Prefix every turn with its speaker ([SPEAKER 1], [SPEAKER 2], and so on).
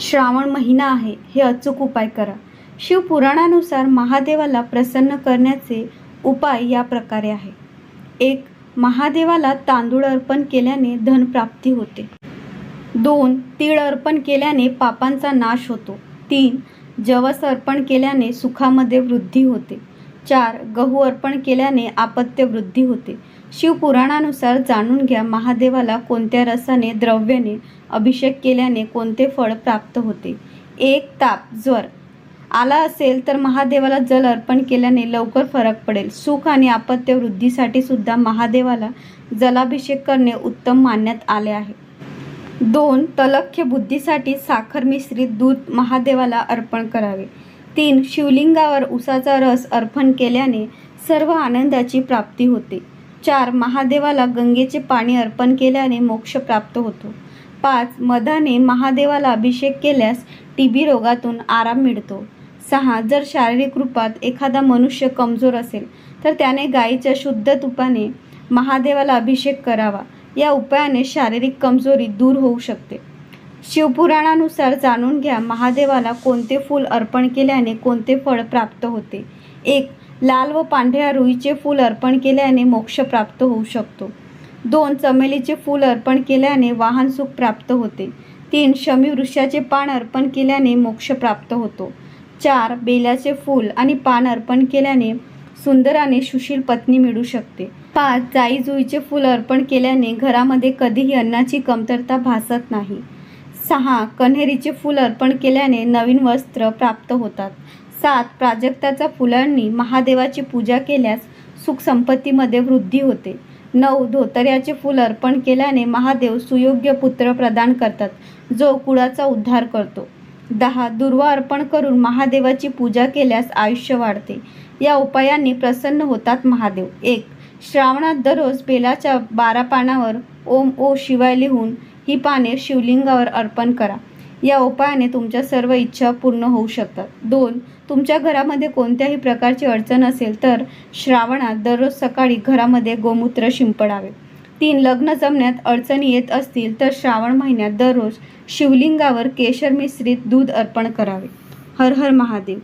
[SPEAKER 1] श्रावण महिना आहे हे अचूक उपाय करा. शिवपुराणानुसार महादेवाला प्रसन्न करण्याचे उपाय या प्रकारे आहे. एक महादेवाला तांदूळ अर्पण केल्याने धनप्राप्ती होते. दोन तीळ अर्पण केल्याने पापांचा नाश होतो. तीन जवस अर्पण केल्याने सुखामध्ये वृद्धी होते. चार गहू अर्पण केल्याने आपत्य वृद्धी होते. शिवपुराणानुसार जाणून घ्या महादेवाला कोणत्या रसाने द्रव्याने अभिषेक केल्याने कोणते फळ प्राप्त होते. एक ताप ज्वर. आला असेल तर महादेवाला जल अर्पण केल्याने लवकर फरक पडेल. सुख आणि आपत्य वृद्धीसाठी सुद्धा महादेवाला जलाभिषेक करणे उत्तम मानण्यात आले आहे. दोन तलख्य बुद्धीसाठी साखर मिश्रित दूध महादेवाला अर्पण करावे. तीन शिवलिंगावर उसाचा रस अर्पण केल्याने सर्व आनंदाची प्राप्ती होते. चार महादेवाला गंगेचे पाणी अर्पण केल्याने मोक्ष प्राप्त होतो. पाच मधाने महादेवाला अभिषेक केल्यास टी बी रोगातून आराम मिळतो. सहा जर शारीरिक रूपात एखादा मनुष्य कमजोर असेल तर त्याने गाईच्या शुद्ध तुपाने महादेवाला अभिषेक करावा. या उपायाने शारीरिक कमजोरी दूर होऊ शकते. शिवपुराणानुसार जाणून घ्या महादेवाला कोणते फूल अर्पण केल्याने कोणते फळ प्राप्त होते? एक लाल व पांढऱ्या रुईचे फूल अर्पण केल्याने मोक्ष प्राप्त होऊ शकतो. दोन चमेलीचे फूल अर्पण केल्याने वाहन सुख प्राप्त होते. तीन शमी वृक्षाचे पान अर्पण केल्याने मोक्ष प्राप्त होतो. चार बेलाचे फूल आणि पान अर्पण केल्याने सुंदर आणि सुशील पत्नी मिळू शकते. पाच जाई जुईचे फूल अर्पण केल्याने घरामध्ये कधीही अन्नाची कमतरता भासत नाही. सहा कन्हेरीचे फूल अर्पण केल्याने नवीन वस्त्र प्राप्त होतात. सात प्राजक्ताच्या फुलांनी महादेवाची पूजा केल्यास सुखसंपत्तीमध्ये वृद्धी होते. नऊ धोतऱ्याचे फूल अर्पण केल्याने महादेव सुयोग्य पुत्र प्रदान करतात जो कुळाचा उद्धार करतो. दहा दुर्वा अर्पण करून महादेवाची पूजा केल्यास आयुष्य वाढते. या उपायांनी प्रसन्न होतात महादेव. एक श्रावणात दररोज बेलाच्या बारा पानावर ओम ओ शिवाय लिहून ही पाने शिवलिंगावर अर्पण करा. या उपायाने तुमच्या सर्व इच्छा पूर्ण होऊ शकतात. दोन तुमच्या घरामध्ये कोणत्याही प्रकारची अडचण असेल तर श्रावणात दररोज सकाळी घरामध्ये गोमूत्र शिंपडावे. तीन लग्न जमण्यात अडचणी येत असतील तर श्रावण महिन्यात दररोज शिवलिंगावर केशर मिश्रित दूध अर्पण करावे. हर हर महादेव.